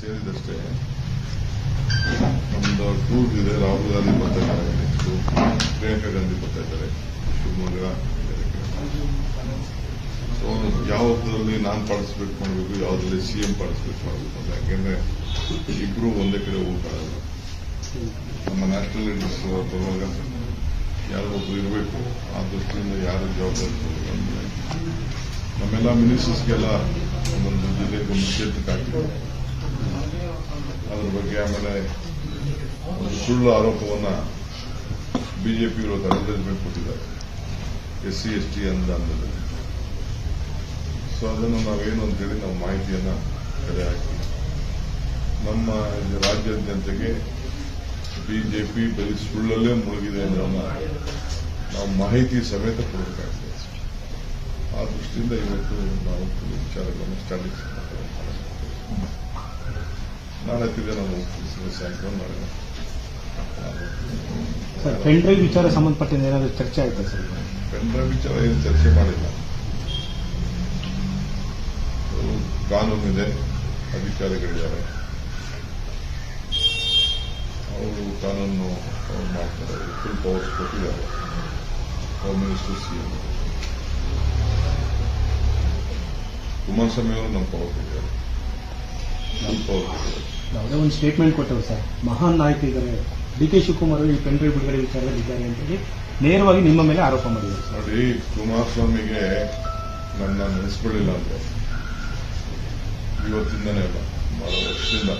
ಸೇರಿದಷ್ಟೇ. ನಮ್ದು ಟೂರ್ ಇದೆ ರಾಹುಲ್ ಗಾಂಧಿ ಬರ್ತಾ ಇದ್ದಾರೆ ಪ್ರಿಯಾಂಕಾ ಗಾಂಧಿ ಬರ್ತಾ ಇದ್ದಾರೆ, ಶಿವಮೊಗ್ಗ ಸೊ ಯಾವುದರಲ್ಲಿ ನಾನು ಪಾರ್ಟಿಸಿಪೇಟ್ ಮಾಡಬೇಕು, ಯಾವುದರಲ್ಲಿ ಸಿಎಂ ಪಾರ್ಟಿಸಿಪೇಟ್ ಮಾಡಬೇಕು ಅಂತ. ಯಾಕೆಂದ್ರೆ ಇಬ್ರು ಒಂದೇ ಕಡೆ ಹೋಗ್ಬಾರಲ್ಲ ನಮ್ಮ ನ್ಯಾಷನಲ್ ಲೀಡರ್ಸ್ ಬರುವಾಗ ಯಾರೊಬ್ಬರು ಇರಬೇಕು. ಆ ದೃಷ್ಟಿಯಿಂದ ಯಾರು ಜವಾಬ್ದಾರಿ ನಮ್ಮೆಲ್ಲ ಮಿನಿಸ್ಟರ್ಸ್ಗೆಲ್ಲ ಒಂದೊಂದು ಜಿಲ್ಲೆಗೆ ಒಂದು ಕ್ಷೇತ್ರಕ್ಕೆ ಹಾಕಿದ್ದಾರೆ ಅದ್ರ ಬಗ್ಗೆ ಆಮೇಲೆ ಒಂದು ಸುಳ್ಳು ಆರೋಪವನ್ನ ಇರೋ ಅಡ್ವರ್ಟೈಸ್ಮೆಂಟ್ ಕೊಟ್ಟಿದ್ದಾರೆ. ಎಸ್ ಸಿ, ಎಸ್ ಟಿ ಅನುದಾನದಲ್ಲಿ ಸೊ ಅದನ್ನು ನಾವೇನು ಅಂತೇಳಿ ನಾವು ಮಾಹಿತಿಯನ್ನ ಕರೆ ಹಾಕಿ ನಮ್ಮ ರಾಜ್ಯದ ಜನತೆಗೆ ಬಿಜೆಪಿ ಬರೀ ಸುಳ್ಳಲ್ಲೇ ಮುಳುಗಿದೆ ಅನ್ನೋದನ್ನ ನಾವು ಮಾಹಿತಿ ಸಮೇತ ಕೊಡಬೇಕಾಗ್ತದೆ. ಆ ದೃಷ್ಟಿಯಿಂದ ಇವತ್ತು ನಾವು ವಿಚಾರಗಳನ್ನು ಸ್ಟಾರ್ಟಿಂಗ್ ನಾವು ಹೋಗ್ತೀವಿ ಸಾಯಂಕಾಲ ನಾಳೆ ಸರ್ ಪೆಂಡ್ರೈವ್ ವಿಚಾರ ಸಂಬಂಧಪಟ್ಟಂತೆ ಏನಾದರೂ ಚರ್ಚೆ ಆಯ್ತಾ ಸರ್? ಪೆಂಡ್ರೈವ್ ವಿಚಾರ ಏನು ಚರ್ಚೆ ಮಾಡಿಲ್ಲ. ಕಾನೂನಿದೆ ಅಧಿಕಾರಿಗಳಿದ್ದಾರೆ. ಅವರು ಕಾನೂನು ಅವ್ರು ಮಾಡ್ತಾರೆ ಫುಲ್ ಪವರ್ಸ್ ಕೊಟ್ಟಿದ್ದಾರೆ. ಹೋಮ್ ಮಿನಿಸ್ಟರ್ ಸಿಎಂ ಕುಮಾರಸ್ವಾಮಿ ಅವರು ನಮ್ಮ ಪವರ್ ಕೊಟ್ಟಿದ್ದಾರೆ ಯಾವುದೇ ಒಂದು ಸ್ಟೇಟ್ಮೆಂಟ್ ಕೊಟ್ಟರು ಸರ್. ಮಹಾನ್ ನಾಯಕ ಇದ್ದಾರೆ. ಡಿ ಕೆ ಶಿವಕುಮಾರ್ ಈ ಈ ಪೆನ್ ಡ್ರೈವ್ ಬಿಡುಗಡೆ ಅಂತ ಹೇಳಿ ನೇರವಾಗಿ ನಿಮ್ಮ ಮೇಲೆ ಆರೋಪ ಮಾಡಿದ್ದಾರೆ ಸರ್. ನೋಡಿ, ಕುಮಾರಸ್ವಾಮಿಗೆ ನನ್ನ ನೆನೆಸ್ಕೊಳ್ಳಿಲ್ಲ ಅಂದ್ರೆ ಇವತ್ತಿಂದನೇ ಅಲ್ಲ, ಬಹಳ ವರ್ಷದಿಂದ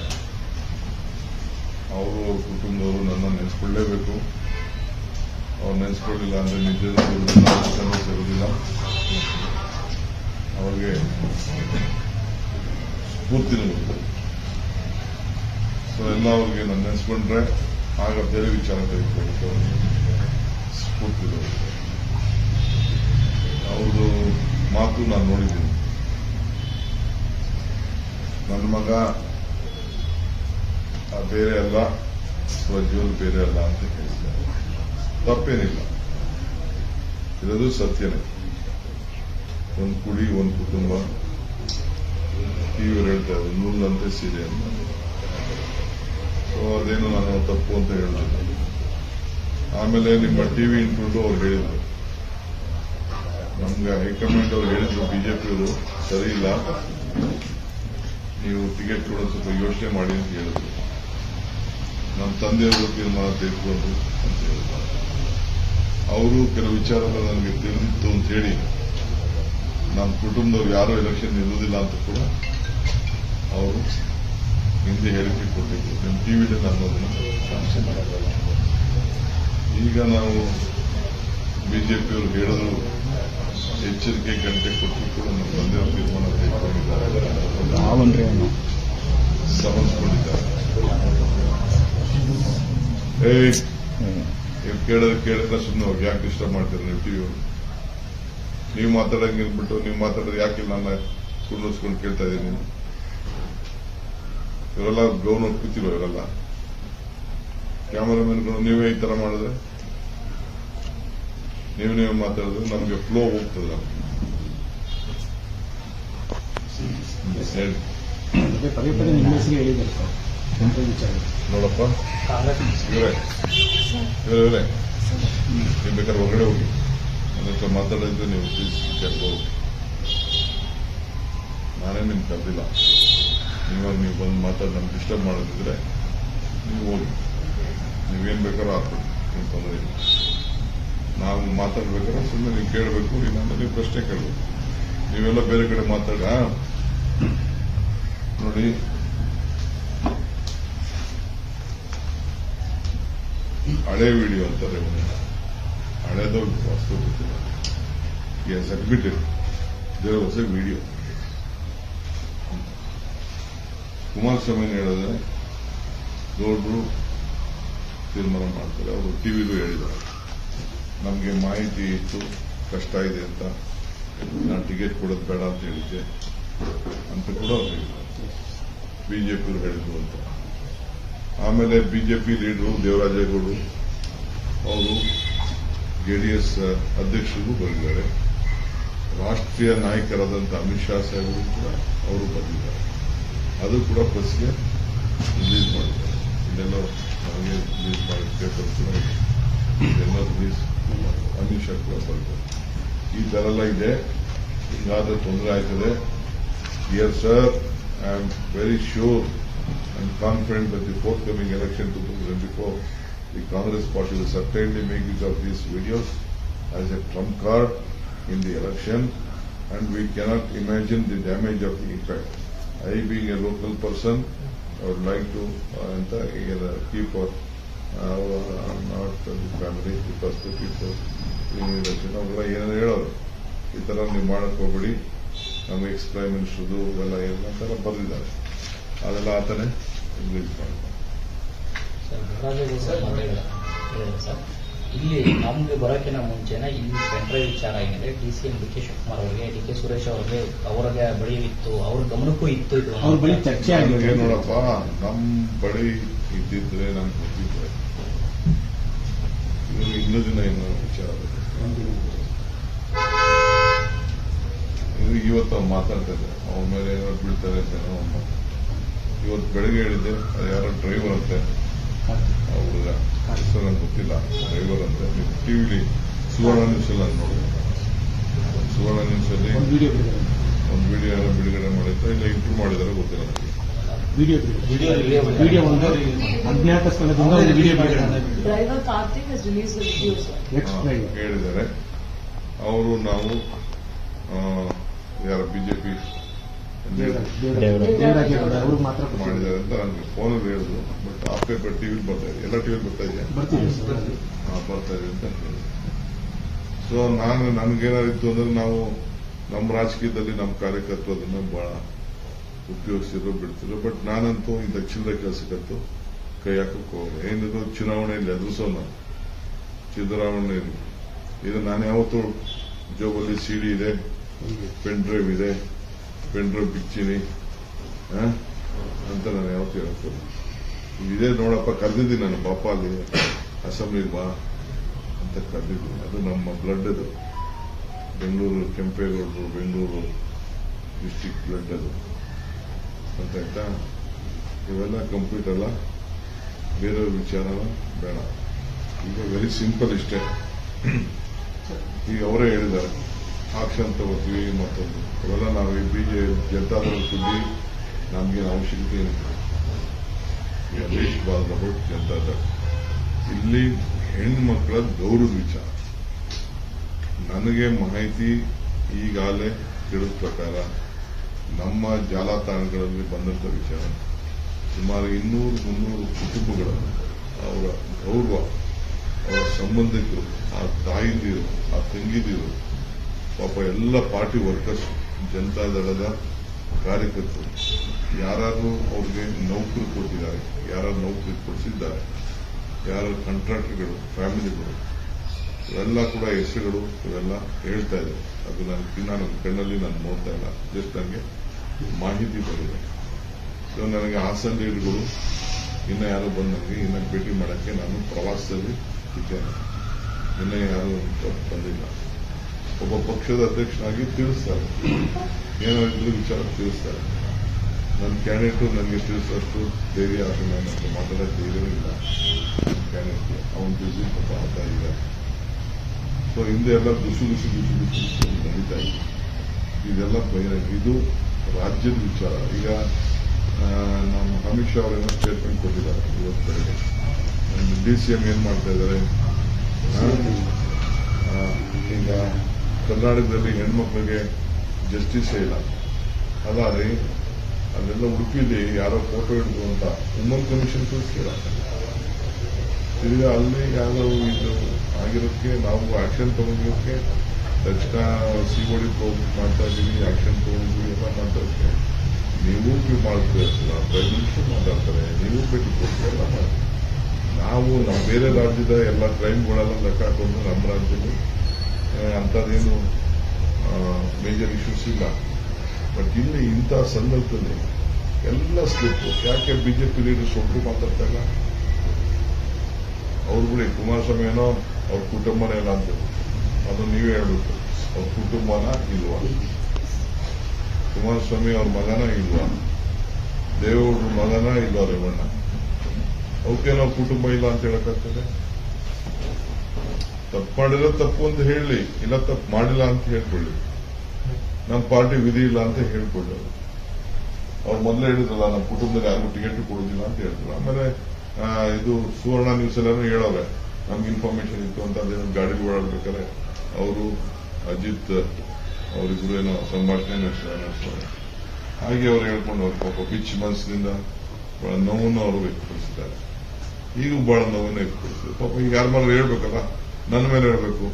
ಅವರು ಕುಟುಂಬದವರು ನನ್ನ ನೆನೆಸ್ಕೊಳ್ಳೇಬೇಕು. ಅವ್ರು ನೆನೆಸ್ಕೊಳ್ಳಿಲ್ಲ ಅಂದ್ರೆ ನಿಜದ ಇರೋದಿಲ್ಲ ಅವ್ರಿಗೆ ಬರ್ತದೆ ಸೊ ಎಲ್ಲ ಅವ್ರಿಗೆ ನಾನು ನೆನೆಸ್ಕೊಂಡ್ರೆ ಆಗ ಬೇರೆ ವಿಚಾರ ತೆಗೆದುಕೊಳ್ಳಿಕ್ಕೆ ಅವ್ರಿಗೆ ಸ್ಫೂರ್ತಿ ಅವ್ರದ್ದು ಮಾತು ನಾನು ನೋಡಿದ್ದೀನಿ. ನನ್ನ ಮಗ ಬೇರೆ ಅಲ್ಲ ಪ್ರಜ್ವಲ್ ಬೇರೆ ಅಲ್ಲ ಅಂತ ಹೇಳಿದ್ದಾರೆ. ತಪ್ಪೇನಿಲ್ಲ. ಇರೋದು ಸತ್ಯನೇ. ಒಂದು ಕುಡಿ, ಒಂದು ಕುಟುಂಬ. ಟಿವಿಯವರು ಹೇಳ್ತಾ ಇದ್ರು ಅಂತ ಸೀರೆ ಅಂತ ಸೊ ಅದೇನು ನಾನು ತಪ್ಪು ಅಂತ ಹೇಳಿದ್ರು ಆಮೇಲೆ ನಿಮ್ಮ ಟಿವಿ ಇಂಟರ್ವ್ಯೂ ಅವ್ರು ಹೇಳಿದ್ರು. ನಮ್ಗೆ ಹೈಕಮಾಂಡ್ ಅವ್ರು ಹೇಳಿದ್ರು, ಬಿಜೆಪಿಯವರು, ಸರಿ ಇಲ್ಲ, ನೀವು ಟಿಕೆಟ್ ಕೂಡ ಸ್ವಲ್ಪ ಯೋಚನೆ ಮಾಡಿ ಅಂತ ಹೇಳಿದ್ರು. ನಮ್ಮ ತಂದೆಯವರು ತೀರ್ಮಾನ ತೆಗೆದುಕೊಂಡು ಅಂತ ಹೇಳಿದ್ರು. ಅವರು ಕೆಲವು ವಿಚಾರಗಳು ನನಗೆ ತಿಳಿದಿತ್ತು ಅಂತ ಹೇಳಿ ನಮ್ಮ ಕುಟುಂಬದವ್ರು ಯಾರೂ ಎಲೆಕ್ಷನ್ ನಿಲ್ಲುವುದಿಲ್ಲ ಅಂತ ಕೂಡ ಅವರು ಹಿಂದೆ ಹೇಳಿಕೆ ಕೊಟ್ಟಿದ್ದು. ನಿಮ್ಮ ಟಿವಿಲಿ ನಾನು ಅದನ್ನು ಸಾಕ್ಷಿ ಮಾಡಲ್ಲ ಈಗ ನಾವು ಬಿಜೆಪಿಯವರು ಹೇಳಿದ್ರು ಎಚ್ಚರಿಕೆ ಗಂಟೆ ಕೊಟ್ಟು ಕೂಡ ನಮ್ಮ ತಂದೆಯವರು ತೀರ್ಮಾನ ತೆಗೆದುಕೊಂಡಿದ್ದಾರೆ. ಸಮಸ್ಕೊಂಡಿದ್ದಾರೆ ಏಯ್ ನೀವು ಕೇಳಿದ್ರೆ ಕೇಳಿದ್ರೆ ಸುಮ್ಮನೆ ಹೋಗಿ. ಯಾಕೆ ಡಿಸ್ಟರ್ಬ್ ಮಾಡ್ತೀರ ನೀವು ಟಿವಿ ನೀವು ಮಾತಾಡಂಗೆ ಬಿಟ್ಟು ನೀವು ಮಾತಾಡೋದು ಯಾಕಿಲ್ಲ? ನಾನು ಕುಂಡಿಸ್ಕೊಂಡು ಕೇಳ್ತಾ ಇದ್ದೀನಿ. ಇವರೆಲ್ಲ ಗೌನ್ ಕೂತಿರೋ ಇವರೆಲ್ಲ ಕ್ಯಾಮರಾಮನ್ಗಳು ನೀವೇ ಈ ತರ ಮಾಡಿದ್ರೆ? ನೀವು ನೀವು ಮಾತಾಡಿದ್ರೆ ನಮಗೆ ಫ್ಲೋ ಹೋಗ್ತದೆ ನೋಡಪ್ಪ. ಇವರೇ. ಇವರೇ ಇವರೇ. ನೀವು ಬೇಕಾದ್ರೆ ಹೊರಗಡೆ ಹೋಗಿ. ಅದಕ್ಕೆ ಮಾತಾಡೋದಿದ್ರೆ ಮಾತಾಡಿದ್ರೆ ನೀವು ಪ್ಲೀಸ್ ಕೇಳ್ಬೋದು ನಾನೇ ನಿಮ್ಗೆ ಕರೆದಿಲ್ಲ. ನೀವಾಗ ನೀವು ಬಂದು ಮಾತಾಡಿ, ನಮ್ಗೆ ಡಿಸ್ಟರ್ಬ್ ಮಾಡೋದಿದ್ರೆ ನೀವು ಹೋಗಿ ನೀವೇನು ಬೇಕಾದ್ರೂ ಹಾಕೊಳ್ಳಿ ಏನು ತೊಂದರೆ ಇಲ್ಲ. ನಾವು ಮಾತಾಡ್ಬೇಕಾದ್ರೆ ಸುಮ್ಮನೆ ನೀವು ಕೇಳಬೇಕು, ಇಲ್ಲಾಂದ್ರೆ ನೀವು ಪ್ರಶ್ನೆ ಕೇಳಬೇಕು. ನೀವೆಲ್ಲ ಬೇರೆ ಕಡೆ ಮಾತಾಡ ನೋಡಿ. ಹಳೆ ವಿಡಿಯೋ ಅಂತಾರೆ ಇವನ್ನ. ಹಳೆದು ವಾಸ್ತು ಗೊತ್ತಿಲ್ಲ. He's admitted there was a video. Kumaraswamy ಹೇಳಿದ್ರೆ ದೊಡ್ಡರು ತೀರ್ಮಾನ ಮಾಡ್ತಾರೆ. ಅವರು ಟಿವಿಗೂ ಹೇಳಿದ್ದಾರೆ. ನಮಗೆ ಮಾಹಿತಿ ಇತ್ತು, ಕಷ್ಟ ಇದೆ ಅಂತ ನಾನು ಟಿಕೆಟ್ ಕೊಡೋದು ಬೇಡ ಅಂತ ಹೇಳಿದ್ದೆ ಅಂತ ಕೂಡ ಅವ್ರು ಹೇಳಿದ್ದಾರೆ. ಬಿಜೆಪಿಯವರು ಹೇಳಿದ್ರು ಅಂತ. ಆಮೇಲೆ ಬಿಜೆಪಿ ಲೀಡರು ದೇವರಾಜೇಗೌಡರು, ಅವರು ಜೆಡಿಎಸ್ ಅಧ್ಯಕ್ಷರಿಗೂ ಬಂದಿದ್ದಾರೆ. ರಾಷ್ಟ್ರೀಯ ನಾಯಕರಾದಂಥ ಅಮಿತ್ ಶಾ ಸಾಹೇಬರು ಕೂಡ ಅವರು ಬಂದಿದ್ದಾರೆ. ಅದು ಕೂಡ ಪ್ರೆಸ್ಗೆ ರಿಲೀಸ್ ಮಾಡಿದ್ದಾರೆ ಇದೆಲ್ಲೋ ನಮಗೆ ರಿಲೀಸ್ ಮಾಡಿ ಪೇಪರ್ ಕೂಡ ಇದೆ. ಇದೆಲ್ಲ ರಿಲೀಸ್ ಅಮಿತ್ ಶಾ ಕೂಡ ಬರ್ತಾರೆ ಈ ತರ ಎಲ್ಲ ಇದೆ ಹಿಂಗಾದ್ರೆ ತೊಂದರೆ ಆಯ್ತದೆ dear sir I am very sure and confident that the forthcoming election 2024, the Congress party will certainly make use of these videos as a trump card in the election, and we cannot imagine the damage of the effect. I being a local person I would like to ಅಂತ ಈಗ keep our not family keepers to keeper ಚೆನ್ನಾಗಿಲ್ಲ ಏನಾದ್ರು ಹೇಳೋರು ಈ ಥರ ನೀವು ಮಾಡಕ್ ಹೋಗ್ಬಿಡಿ. ನಮ್ಮ ಎಕ್ಸ್ ಪ್ರೈಮ್ ಮಿನಿಸ್ಟರ್ದು ಎಲ್ಲ ಏನಂತೆಲ್ಲ ಬರ್ದಿದ್ದಾರೆ. ಅದೆಲ್ಲ ಆತನೇ ಇಂಗ್ಲೀಷ್ ಸರ್ ಸರ್ ಸರ್. ಇಲ್ಲಿ ನಮ್ಗೆ ಬರೋಕ್ಕಿಂತ ಮುಂಚೆನೇ ಇಲ್ಲಿ ಪೆನ್ಡ್ರೈವ್ ವಿಚಾರ ಏನಿದೆ D C M D K Shivakumar ಅವರಿಗೆ ಡಿ ಕೆ ಸುರೇಶ್ ಅವರಿಗೆ ಅವರಿಗೆ ಬಳಿ ಇತ್ತು ಅವ್ರ ಗಮನಕ್ಕೂ ಇತ್ತು ಇದು. ಅವ್ರ ಬಳಿ ಚರ್ಚೆ ಆಗಿದೆ. ನೋಡಪ್ಪ ನಮ್ ಬಳಿ ಇದ್ದಿದ್ರೆ ನಮ್ಗೆ ಗೊತ್ತಿದ್ರೆ ಇವ್ರು ಇನ್ನೂ ದಿನ ಏನು ವಿಚಾರ ಇದು. ಇವತ್ತು ಅವ್ನು ಮಾತಾಡ್ತಾ ಇದ್ದೆ ಅವನ ಮೇಲೆ ಏನೋ ಬೀಳ್ತಾರೆ ಅಂತ ಇವತ್ತು ಬೆಳಗ್ಗೆ ಹೇಳಿದ್ದೆ ಅದು ಯಾರೋ ಡ್ರೈವರ್ ಅಂತೆ. ಹುಡುಗ ಹೆಸರು ನಂಗೆ ಗೊತ್ತಿಲ್ಲ. ಡ್ರೈವರ್ ಅಂತ ನೀವು ಟಿವಿಲಿ ಸುವರ್ಣ ನ್ಯೂಸ್ ಎಲ್ಲ ನೋಡಿ. ಸುವರ್ಣ ನ್ಯೂಸ್ ಅಲ್ಲಿ ಒಂದು ವಿಡಿಯೋ ಬಿಡುಗಡೆ ಒಂದು ವಿಡಿಯೋ ಎಲ್ಲ ಬಿಡುಗಡೆ ಮಾಡಿದ್ರೆ ಇಲ್ಲ ಇಂಪ್ರೂವ್ ಮಾಡಿದಾರೆ ಗೊತ್ತಿಲ್ಲ ನನಗೆ ಅಜ್ಞಾತ ಸ್ಥಳದಿಂದ ಹೇಳಿದ್ದಾರೆ. ಅವರು ನಾವು ಆ, ಯಾರ ಬಿಜೆಪಿ ದೇವರಾಜೇಗೌಡ ಅವರು ಮಾತ್ರ ಮಾಡಿದ್ದಾರೆ ಅಂತ ನನಗೆ ಫೋನಲ್ಲಿ ಹೇಳಿದ್ರು ಬಟ್ ಆ ಪೇಪರ್ ಟಿವಿಲಿ ಬರ್ತಾ ಇದೆ. ಎಲ್ಲ ಟಿವಿಲಿ ಬರ್ತಾ ಇದೆ. ಬರ್ತಾ ಇದೆ ಅಂತ ಹೇಳಿದ್ರು ಸೊ ನಾನು ನನ್ಗೇನಾರಿತ್ತು ಅಂದ್ರೆ ನಾವು ನಮ್ಮ ರಾಜಕೀಯದಲ್ಲಿ ನಮ್ಮ ಅದನ್ನ ಬಹಳ ಉಪಯೋಗಿಸಿದ್ರು ಬಿಡ್ತಿದ್ರು. ಬಟ್ ನಾನಂತೂ ಈ ದಕ್ಷಿಣದ ಕೆಲಸಕ್ಕಂತೂ ಕೈ ಹಾಕಕ್ಕೆ ಹೋಗಲ್ಲ. ಏನಿದ್ರು ಚುನಾವಣೆಯಲ್ಲಿ ಎದುರಿಸೋಣ ಸಿದ್ದರಾಮಯ್ಯ ಇದು ನಾನು ಯಾವತ್ತೂ ಜೋಬಲ್ಲಿ ಸಿಡಿ ಇದೆ ಪೆನ್ ಡ್ರೈವ್ ಇದೆ. ಪೆನ್ ಡ್ರೈವ್ ಬಿಚ್ಚಿನಿ? ಅಂತ ನಾನು ಯಾವತ್ತೂ ಹೇಳ್ತೀನಿ ಇದೇ ನೋಡಪ್ಪ, ಕರೆದಿದ್ದೀನಿ ನಾನು ಪಾಪ ಅಲ್ಲಿ ಅಸೆಂಬ್ಲಿಗೆ ಬಾ ಅಂತ ಕರೆದಿದ್ದೀನಿ. ಅದು ನಮ್ಮ ಬ್ಲಡ್ ಅದು. ಬೆಂಗಳೂರು, ಕೆಂಪೇಗೌಡರು, ಬೆಂಗಳೂರು ಡಿಸ್ಟಿಕ್ ಬ್ಲಡ್ ಅದು. ಅಂತ ಆಯ್ತಾ? ಇವೆಲ್ಲ ಕಂಪ್ಲೀಟ್ ಅಲ್ಲ? ಬೇರೆಯವ್ರ ವಿಚಾರ ಬೇಡ. ಈಗ ವೆರಿ ಸಿಂಪಲ್ ಇಷ್ಟೇ. ಈಗ ಅವರೇ ಹೇಳಿದ್ದಾರೆ. ಆಕ್ಷನ್ ತಗೋತೀವಿ, ಮತ್ತೊಂದು. ಇವೆಲ್ಲ ನಾವು ಈ ಬಿಜೆ ಜನತಾದಳ ಸುದ್ದಿ ಅವಶ್ಯಕತೆ ಏನಿಲ್ಲ ದೇಶವಾದ ಜನತಾದಳ ಇಲ್ಲಿ ಹೆಣ್ಮಕ್ಳ ಗೌರವದ ವಿಚಾರ. ನನಗೆ ಮಾಹಿತಿ ಈಗಾಗಲೇ ತಿಳಿದ ಪ್ರಕಾರ ನಮ್ಮ ಜಾಲತಾಣಗಳಲ್ಲಿ ಬಂದಂತ ವಿಚಾರ, ಸುಮಾರು ಇನ್ನೂರು ಮುನ್ನೂರು ಕುಟುಂಬಗಳ ಅವರ ಗೌರವ, ಅವರ ಸಂಬಂಧಿಕರು, ಆ ತಾಯಿಂದಿರು, ಆ ತಂಗಿದಿರು, ಪಾಪ ಎಲ್ಲ ಪಾರ್ಟಿ ವರ್ಕರ್ಸ್ ಜನತಾದಳದ ಕಾರ್ಯಕರ್ತರು ಯಾರು ಅವ್ರಿಗೆ ನೌಕರಿ ಕೊಟ್ಟಿದ್ದಾರೆ ಯಾರು ನೌಕರಿ ಕೊಡಿಸಿದ್ದಾರೆ, ಯಾರ ಕಾಂಟ್ರಾಕ್ಟರ್ಗಳು ಫ್ಯಾಮಿಲಿಗಳು ಇವೆಲ್ಲ ಕೂಡ ಹೆಸರುಗಳು ಇವೆಲ್ಲ ಹೇಳ್ತಾ ಇದೆ ಅದು ನಾನು ಕಣ್ಣಲ್ಲಿ ನಾನು ನೋಡ್ತಾ ಇಲ್ಲ. ಜಸ್ಟ್ ನನಗೆ ಮಾಹಿತಿ ಬಂದಿದೆ. ಸೊ ನನಗೆ ಹಾಸನ ಲೀಡ್ಗಳು ಇನ್ನ ಯಾರು ಬಂದ ನನಗೆ ಇನ್ನ ಭೇಟಿ ಮಾಡಕ್ಕೆ ನಾನು ಪ್ರವಾಸದಲ್ಲಿ ಇದ್ದೇನೆ. ಇನ್ನ ಯಾರು ಬಂದಿಲ್ಲ. ಒಬ್ಬ ಪಕ್ಷದ ಅಧ್ಯಕ್ಷನಾಗಿ ತಿಳಿಸ್ತಾರೆ. ಏನೋ ಇದ್ರು ವಿಚಾರ ತಿಳಿಸ್ತಾರೆ. ನನ್ನ ಕ್ಯಾಂಡಿಡೇಟು ನನಗೆ ತಿಳಿಸೋಷ್ಟು ಧೈರ್ಯ ಆದ್ರೆ ನನ್ನ ಅಂತ ಮಾತಾಡೋ ಧೈರ್ಯವೂ ಇಲ್ಲ. ಕ್ಯಾಂಡಿಡೇಟ್ ಅವನು ಬಿಸಿ ಪಾಪ ಆಗ್ತಾ ಇದೆ ಸೊ ಹಿಂದೆ ಎಲ್ಲ ಬಿಸಿ ದುಸು ದುಸು ದುಸು ದುಸು ನಡೀತಾ ಇದೆ ಇದೆಲ್ಲ ಬಹಿರಂಗ ಇದು ರಾಜ್ಯದ ವಿಚಾರ. ಈಗ ನಮ್ಮ ಅಮಿತ್ ಶಾ ಅವರೇನೋ ಸ್ಟೇಟ್ಮೆಂಟ್ ಕೊಟ್ಟಿದ್ದಾರೆ ಇವತ್ತು ಬೆಳಗ್ಗೆ ಡಿ ಸಿ ಎಂ ಏನ್ ಮಾಡ್ತಾ ಇದ್ದಾರೆ? ಈಗ ಕರ್ನಾಟಕದಲ್ಲಿ ಹೆಣ್ಮಕ್ಳಿಗೆ ಜಸ್ಟಿಸೇ ಇಲ್ಲ. ಅದಾದ್ರೆ ಅದೆಲ್ಲ ಉಡುಪಿಲಿ ಯಾರೋ ಫೋಟೋ ಹಿಡಿದು ಅಂತ ವುಮನ್ ಕಮಿಷನ್ ತಿಳಿಸ್ತೀರ ತಿರ್ಗಾ ಅಲ್ಲಿ ಯಾರೋ ಇದು ಆಗಿರೋದಕ್ಕೆ ನಾವು ಆಕ್ಷನ್ ತಗೊಂಡಿರೋದಕ್ಕೆ ತಕ್ಷಣ ಸಿಒಡಿ ಮಾಡ್ತಾ ಇದೀವಿ ಆಕ್ಷನ್ ತಗೊಂಡಿದ್ವಿ ಎಲ್ಲ ಮಾಡ್ತಾ ಇದ್ದೀವಿ ನೀವು ಕ್ಯೂ ಮಾಡ್ತೀರಲ್ಲ ಪ್ರೈಮ್ ಮಿನಿಸ್ಟರ್ ಮಾತಾಡ್ತಾರೆ, ನೀವು ಭೇಟಿ ಕೊಟ್ಟು ಎಲ್ಲ ಮಾಡ್ತೀವಿ. ನಾವು ನಮ್ಮ ಬೇರೆ ರಾಜ್ಯದ ಎಲ್ಲ ಕ್ರೈಮ್ಗಳೆಲ್ಲ ಲೆಕ್ಕ ಹಾಕೊಂಡು ನಮ್ಮ ರಾಜ್ಯದಲ್ಲಿ ಅಂಥದ್ದೇನು ಮೇಜರ್ ಇಶ್ಯೂಸ್ ಇಲ್ಲ. ಬಟ್ ಇಲ್ಲಿ ಇಂಥ ಸಂದರ್ಭದಲ್ಲಿ ಎಲ್ಲ ಸ್ಲಿಪ್ ಯಾಕೆ ಬಿಜೆಪಿ ಲೀಡರ್ಸ್ ಒಬ್ರು ಮಾತಾಡ್ತಾ ಇಲ್ಲ? ಅವ್ರು ಬಿಡಿ ಕುಮಾರಸ್ವಾಮಿ ಏನೋ ಅವ್ರ ಕುಟುಂಬನೇ ಇಲ್ಲ ಅಂತ. ಅದು ನೀವೇ ಹೇಳಬೇಕು. ಅವ್ರ ಕುಟುಂಬನ ಇಲ್ವಾ? ಕುಮಾರಸ್ವಾಮಿ ಅವ್ರ ಮಗನ ಇಲ್ವಾ? ದೇವೇಗೌಡರ ಮಗನ ಇಲ್ವ ರೇವಣ್ಣ? ಅವಕ್ಕೇನೋ ಕುಟುಂಬ ಇಲ್ಲ ಅಂತ ಹೇಳಕ್ಕಾಗ್ತದೆ? ತಪ್ಪು ಮಾಡಿರೋ ತಪ್ಪು ಅಂತ ಹೇಳಿ, ಇಲ್ಲ ತಪ್ಪು ಮಾಡಿಲ್ಲ ಅಂತ ಹೇಳ್ಕೊಳ್ಳಿ. ನಮ್ಮ ಪಾರ್ಟಿ ವಿಧಿ ಇಲ್ಲ ಅಂತ ಹೇಳ್ಕೊಳ್ಳಿ. ಅವರು ಮೊದಲೇ ಹೇಳಿದ್ರಲ್ಲ, ನಮ್ಮ ಕುಟುಂಬದಲ್ಲಿ ಯಾರಿಗೂ ಟಿಕೆಟ್ ಕೊಡೋದಿಲ್ಲ ಅಂತ ಹೇಳ್ತಾರೆ. ಆಮೇಲೆ ಇದು ಸುವರ್ಣ ನ್ಯೂಸ್ ಎಲ್ಲಾನು ಹೇಳೋರೆ ನಮ್ಗೆ ಇನ್ಫಾರ್ಮೇಶನ್ ಇತ್ತು ಅಂತ ಅದೇನೋ ಗಾಡಿ ಓಡಾಡ್ಬೇಕಾರೆ ಅವರು ಅಜಿತ್, ಅವರಿಬ್ರು ಏನೋ ಸಂಭಾಷಣೆ ನಡೆಸ್ತಾರೆ ಹಾಗೆ ಅವ್ರು ಹೇಳ್ಕೊಂಡು ಅವ್ರು ಪಾಪ ಪಿಚ್ ಮನಸ್ಸಿನಿಂದ ಬಹಳ ನೋವನ್ನು ಅವರು ವ್ಯಕ್ತಪಡಿಸಿದ್ದಾರೆ. ಈಗ ಬಹಳ ನೋವನ್ನು ವ್ಯಕ್ತಪಡಿಸಿದ್ದಾರೆ. ಪಾಪ ಈಗ ಯಾರ ಮೇಲೆ ಹೇಳ್ಬೇಕಲ್ಲ ನನ್ನ ಮೇಲೆ ಹೇಳ್ಬೇಕು.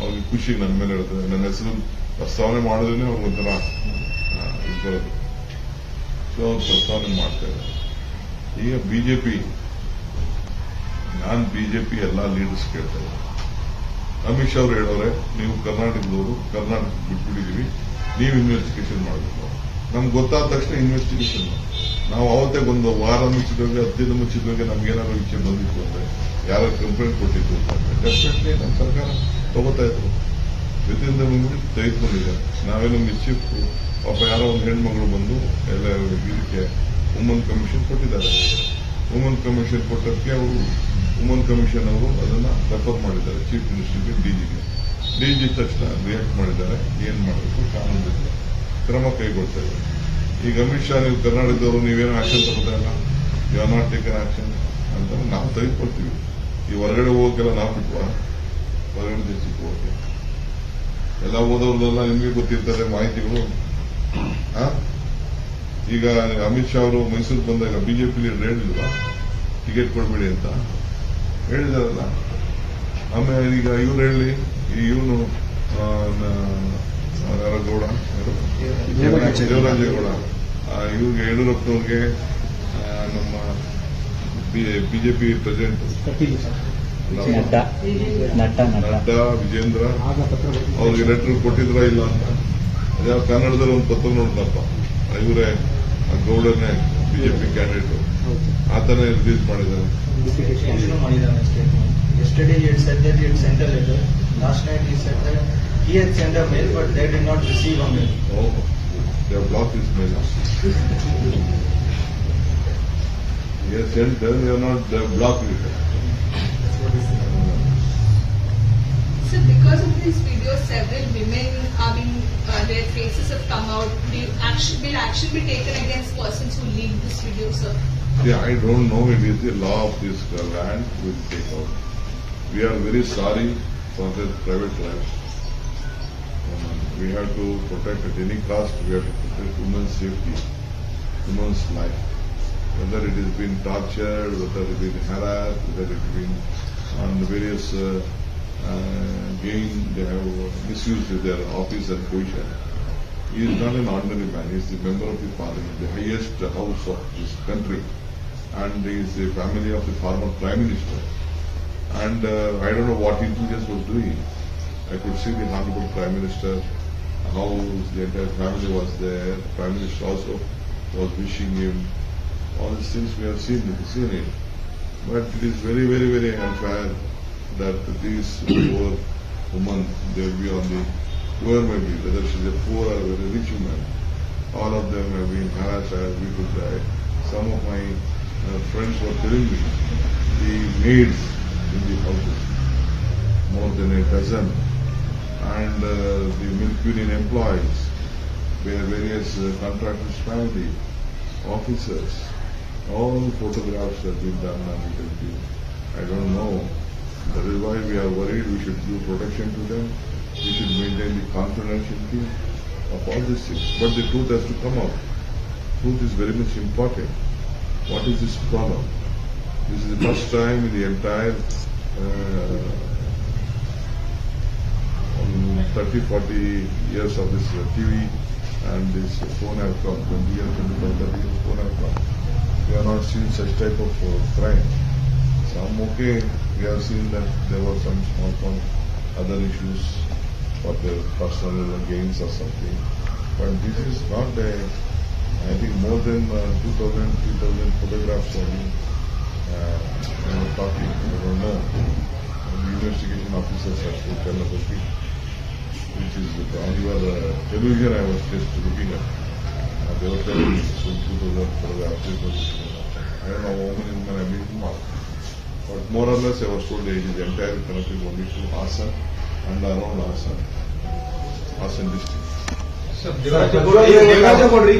ಅವ್ರಿಗೆ ಖುಷಿ ನನ್ನ ಮೇಲೆ ಹೇಳ್ತಾರೆ. ನನ್ನ ಹೆಸರು ಪ್ರಸ್ತಾವನೆ ಮಾಡಿದ್ರೆ ಅವ್ರಿಗೊಂಥರ ಇದು ಬರೋದು ಸೊ ಅವ್ರು ಪ್ರಸ್ತಾವನೆ ಮಾಡ್ತಾ ಇದ್ದಾರೆ. ಈಗ ಬಿಜೆಪಿ ನಾನ್ ಬಿಜೆಪಿ ಎಲ್ಲ ಲೀಡರ್ಸ್ ಕೇಳ್ತಾ ಇದ್ದಾರೆ ಅಮಿತ್ ಶಾ ಅವ್ರು ಹೇಳೋರೆ, ನೀವು ಕರ್ನಾಟಕದವರು, ಕರ್ನಾಟಕ ಬಿಟ್ಬಿಟ್ಟಿದೀವಿ ನೀವು ಇನ್ವೆಸ್ಟಿಗೇಷನ್ ಮಾಡಬೇಕು. ನಮ್ಗೆ ಗೊತ್ತಾದ ತಕ್ಷಣ ಇನ್ವೆಸ್ಟಿಗೇಷನ್ ನಾವು ಅವತ್ತೇ ಒಂದು ವಾರ ಮುಚ್ಚಿದಾಗ ಹತ್ತಿನ ಮುಚ್ಚಿದಾಗ ನಮ್ಗೆ ನಮ್ಗೇನಾದ್ರು ವಿಷಯ ಬಂದಿತ್ತು ಅಂದ್ರೆ ಯಾರು ಕಂಪ್ಲೇಂಟ್ ಕೊಟ್ಟಿದ್ದು ಡೆಫಿನೆಟ್ಲಿ ನಮ್ಮ ಸರ್ಕಾರ ತಗೋತಾ ಇದ್ರು. ವಿತಿನ್ ದ ಮಿನಿಟ್ ನಾವೇನು ಮಿಸ್ಚಿಫ್ ಪಾಪ ಯಾರೋ ಒಂದು ಹೆಣ್ಮಗಳು ಬಂದು ಎಲ್ಲ ಇದಕ್ಕೆ ವುಮನ್ ಕಮಿಷನ್ ಕೊಟ್ಟಿದ್ದಾರೆ. ವುಮನ್ ಕಮಿಷನ್ ಕೊಟ್ಟಕ್ಕೆ ಅವರು ವುಮನ್ ಕಮಿಷನ್ ಅವರು ಅದನ್ನ ರೆಫರ್ ಮಾಡಿದ್ದಾರೆ. ಚೀಫ್ ಮಿನಿಸ್ಟರ್ಗೆ ಡಿ ಜಿ ತಕ್ಷಣ ರಿಯಾಕ್ಟ್ ಮಾಡಿದ್ದಾರೆ. ಏನ್ ಮಾಡಬೇಕು? ಕಾನೂನಿಲ್ಲ ಕ್ರಮ ಕೈಗೊಳ್ತಾ ಇದ್ದಾರೆ ಈಗ ಅಮಿತ್ ಶಾ, ನೀವು ಕರ್ನಾಟಕದವರು, ನೀವೇನು ಆಕ್ಷನ್ ತಗೋತಾ ಇಲ್ಲ? You are not taken action ಅಂತ ನಾವು ತೆಗೆದುಕೊಳ್ತೀವಿ. ಈ ಹೊರಗಡೆ ಹೋಗೋಕ್ಕೆಲ್ಲ ನಾವು ಬಿಟ್ವಾ ಹೊರಗಡೆ ದೇಶಕ್ಕೆ ಹೋಗಕ್ಕೆ ಎಲ್ಲ ಓದೋರ್ದೆಲ್ಲ ನಿಮಗೆ ಗೊತ್ತಿರ್ತದೆ ಮಾಹಿತಿಗಳು? ಈಗ ಅಮಿತ್ ಶಾ ಅವರು ಮೈಸೂರು ಬಂದಾಗ ಬಿಜೆಪಿ ಲೀಡರ್ ಹೇಳಿಲ್ವಾ? ಟಿಕೆಟ್ ಕೊಡಬೇಡಿ ಅಂತ. ಹೇಳಿದಾರಲ್ಲ. ಆಮೇಲೆ ಈಗ ಇವ್ರು ಹೇಳಿ ಈ ಇವನು ಗೌಡ? ದೇವರಾಜೇಗೌಡ ಆ, ಇವ್ರಿಗೆ ಯಡಿಯೂರಪ್ಪನವ್ರಿಗೆ ನಮ್ಮ ಬಿಜೆಪಿ ಪ್ರೆಸಿಡೆಂಟ್. ನಡ್ಡಾ ವಿಜೇಂದ್ರ. ಅವ್ರಿಗೆ ಲೆಟರ್ ಕೊಟ್ಟಿದ್ರೋ ಇಲ್ಲ ಅಂತ. ಯಾವ ಕನ್ನಡದಲ್ಲಿ ಒಂದು ಪತ್ರ ನೋಡಿದಪ್ಪ. ಆ ಗೌಡನೇ ಬಿಜೆಪಿ ಕ್ಯಾಂಡಿಡೇಟ್ ಓಕೆ ರಿಲೀಸ್ ಮಾಡಿದ್ದಾರೆ. Last centre centre night his sent a mail but they did not receive a mail they have his mail Them, they are not, they have blocked it. So because of these videos, several women, I mean, uh, their faces have come out. Will action, will action be taken against persons who leaked this video, sir? See, I don't know, it is the law of this land will take out. We are very sorry for their private lives. Um, We have to protect at any cost, we have to protect women's safety, women's life. Whether it has been tortured, whether it has been harassed, whether it has been on the various uh, uh, gain, they have misused their office and position. He is not an ordinary man, he is the member of the parliament, the highest house of this country. And he is the family of the former prime minister. And uh, I don't know what intelligence was doing. I could see the honorable prime minister, how the entire family was there. The prime minister also was wishing him. All these things we have seen, seen it. But it is very, very, very unfair that these poor women, they will be on the, whoever may be, whether she is a poor or a very rich woman, all of them have been harassed as we could die. Some of my uh, friends were telling me the maids in the houses, more than a dozen, and uh, the milk union employees, where various uh, contractors' family, officers, all photographs have been done been, I don't know. That is why we are worried, we should give protection to them, we should maintain the confidentiality of all these things. But the truth has to come out. Truth is very much important. What is this problem? This is the first time in the entire uh, um, 30, 40 years of this uh, TV and this phone have come, 20 years, 25, 30 years phone have come. We have not seen such type of uh, crime. Some okay, we have seen that there were some small, small other issues for their personal gains or something. But this is not a, I think more than uh, 2,000, 3,000 photographs have been uh, you know, talking, I don't know. And the investigation officers have to tell us which is on your uh, television I was just looking at. Uh, they were telling me, so two thousand, for the African, I don't know how many women have been involved. But more or less, I was told that is entire connected only to Asan and around Asan. Asan district.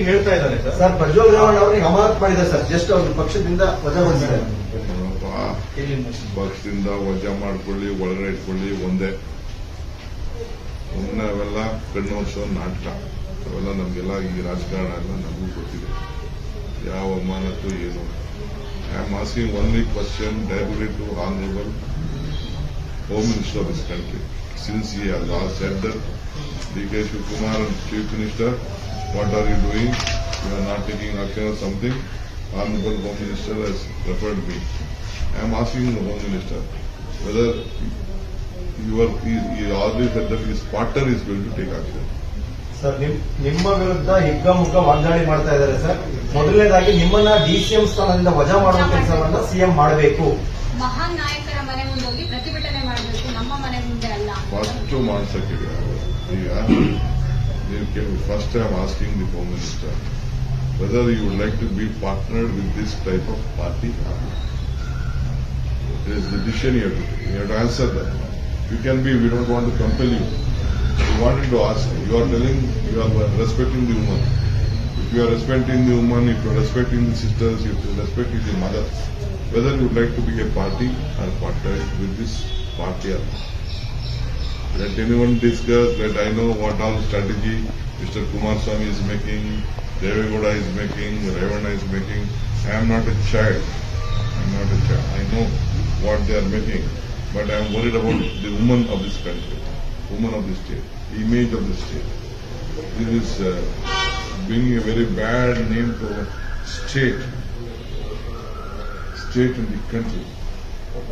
ಹೇಳ್ತಾ ಇದ್ದಾರೆ sir Prajwal Revanna ಅವ್ರಿಗೆ ಅಮಾನತ್ ಮಾಡಿದ sir just ಅವ್ರ ಪಕ್ಷದಿಂದ ವಜಾಗೊಳಿಸಿದ್ದಾರೆ ಪಕ್ಷದಿಂದ ವಜಾ ಮಾಡ್ಕೊಳ್ಳಿ ಒಳಗಡೆ ಇಟ್ಕೊಳ್ಳಿ ಒಂದೇ. ಸುಮ್ಮನೆ ಅವೆಲ್ಲ ಕಣ್ಣು ವರ್ಷ ನಾಟಕ. ಅವೆಲ್ಲ ನಮಗೆಲ್ಲ ಈ ರಾಜಕಾರಣ ಎಲ್ಲ ನಮಗೂ ಗೊತ್ತಿದೆ. ಯಾವ ಅಮಾನತ್ತು ಏನು I am asking only question directly to honourable home minister of this country since he has said that D K Shivakumar chief minister what are you doing you are not taking action or something honorable home minister has referred me. I am asking the home minister whether you are, he, he already said that his partner is going to take action. Sir ನಿಮ್ ನಿಮ್ಮ ವಿರುದ್ಧ ಹಿಗ್ಗಮುಗ್ಗ ವಾಗ್ದಾಳಿ ಮಾಡ್ತಾ ಇದ್ದಾರೆ sir. ಮೊದಲನೇದಾಗಿ ನಿಮ್ಮನ್ನ DCM ಸ್ಥಾನದಿಂದ ವಜಾ ಮಾಡುವ ಕೆಲಸವನ್ನ ಸಿಎಂ ಮಾಡಬೇಕು. ಮಹಾನ್ ನಾಯಕರ ಮನೆ ಮುಂದೆ ಹೋಗಿ ಪ್ರತಿಭಟನೆ ಮಾಡಬೇಕು ನಮ್ಮ ಮನೆ ಮುಂದೆ ಅಲ್ಲ. ಫಸ್ಟ್ ಮಾಡ್ಸಕ್ಕೆ ಈಗ ನೀವು ಕೇಳಿ first I am asking the home minister whether you would like to be partnered with this type of party It is the decision you have to take. You have to answer that. You can be, we don't you. We wanted to ask, you are telling, you are respecting the woman. If you are respecting the woman, if you are respecting the sisters, if you are respecting the mother, whether you would like to be a party or partner with this party or not. Let anyone discuss, let I know what all strategy Mr. Kumar Swami is making, Devegowda is making, Ravana is making. I am not a child. I am not a child. I know what they are making, but I am worried about the woman of this country, woman of the state, the image of the state. This is uh, bringing a very bad name to state, state and the country.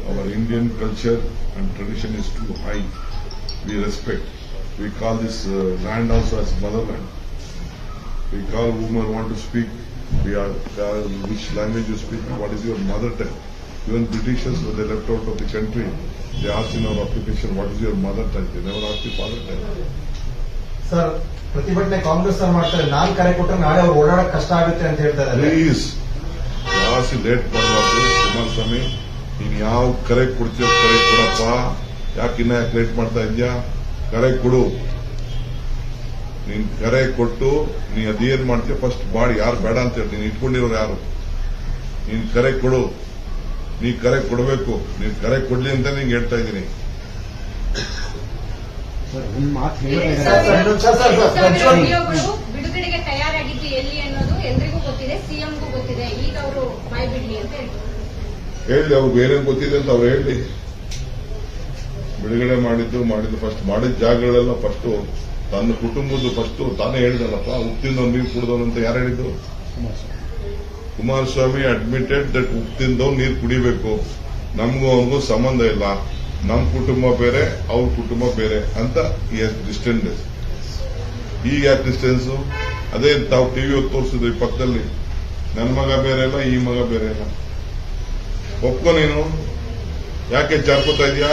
Our Indian culture and tradition is too high. We respect. We call this uh, land also as motherland. We call women want to speak. We are, which language you speak, what is your mother tongue. Even Britishers, when they left out of the country, they asked in our application, what is your mother tongue? They never asked the father tongue. Sir ಪ್ರತಿಭಟನೆ ಕಾಂಗ್ರೆಸ್ ಅವ್ರು ಮಾಡ್ತಾರೆ. ನಾನ್ ಕರೆ ಕೊಟ್ಟರೆ ನಾಳೆ ಅವ್ರು ಓಡಾಡಕ್ ಕಷ್ಟ ಆಗುತ್ತೆ ಅಂತ ಹೇಳ್ತಾ ಇದ್ದಾರೆ ಪ್ಲೀಸ್ ಜಾಸ್ತಿ ಲೇಟ್ ಮಾಡಬಾರ್ದು ಕುಮಾರಸ್ವಾಮಿ. ನೀನ್ ಯಾವ ಕರೆ ಕೊಡ್ತೀಯೋ ಕರೆ ಕೊಡಪ್ಪ. ಯಾಕೆ ಇನ್ನ ಯಾಕೆ ಲೇಟ್ ಮಾಡ್ತಾ ಇದೆಯಾ? ಕರೆ ಕೊಡು. ನೀನ್ ಕರೆ ಕೊಟ್ಟು ನೀ ಅದೇನ್ ಮಾಡ್ತೀಯ ಫಸ್ಟ್ ಬಾಡಿ ಯಾರು ಬೇಡ ಅಂತ ಹೇಳಿ. ನೀನ್ ಇಟ್ಕೊಂಡಿರೋರು ಯಾರು? ನೀನ್ ಕರೆ ಕೊಡು. ನೀ ಕರೆ ಕೊಡಬೇಕು. ನೀನ್ ಕರೆ ಕೊಡ್ಲಿ ಅಂತ ನಿಂಗೆ ಹೇಳ್ತಾ ಇದ್ದೀನಿ. ಬಿಡುಗಡೆಗೆ ತಯಾರಾಗಿದ್ದು ಎಲ್ಲಿ ಅನ್ನೋದು ಎಲ್ರಿಗೂ ಗೊತ್ತಿದೆ ಸಿಎಂಗೂ ಗೊತ್ತಿದೆ. ಈಗ ಅವರು ಬಾಯ್ ಬಿಡ್ಲಿ ಅಂತ ಹೇಳ್ತಾರೆ. ಹೇಳಿ ಅವ್ರಿಗೆ ಏನೇನು ಗೊತ್ತಿದೆ ಅಂತ ಅವ್ರು ಹೇಳಿ ಬಿಡುಗಡೆ ಮಾಡಿದ್ದು ಮಾಡಿದ್ದು ಫಸ್ಟ್ ಮಾಡಿದ ಜಾಗಗಳೆಲ್ಲ ಫಸ್ಟ್ ತನ್ನ ಕುಟುಂಬದ ಫಸ್ಟ್ ತಾನೇ ಹೇಳಿದಲ್ಲಪ್ಪ ಉಪ್ತಿಂದ ನೀರು ಕುಡ್ದವನು ಅಂತ ಯಾರು ಹೇಳಿದ್ದು ಕುಮಾರಸ್ವಾಮಿ ಅಡ್ಮಿಟೆಡ್ ದಟ್ ಉಪ್ತಿಂದವ್ ನೀರು ಕುಡಿಬೇಕು. ನಮಗೂ ಅವನಿಗೂ ಸಂಬಂಧ ಇಲ್ಲ. ನಮ್ಮ ಕುಟುಂಬ ಬೇರೆ, ಅವ್ರ ಕುಟುಂಬ ಬೇರೆ ಅಂತ ಡಿಸ್ಟೆನ್ಸ್ ಈಗ ಯಾಕೆ ಡಿಸ್ಟೆನ್ಸ್ ಅದೇ ತಾವು ಟಿವಿ ಹೊತ್ತು ತೋರಿಸಿದ್ರಿ ಪಕ್ಕದಲ್ಲಿ. ನನ್ನ ಮಗ ಬೇರೆ ಇಲ್ಲ ಈ ಮಗ ಬೇರೆ ಇಲ್ಲ ಒಪ್ಕೊ ನೀನು? ಯಾಕೆ ಜಾರ್ಕೋತಾ ಇದೀಯಾ?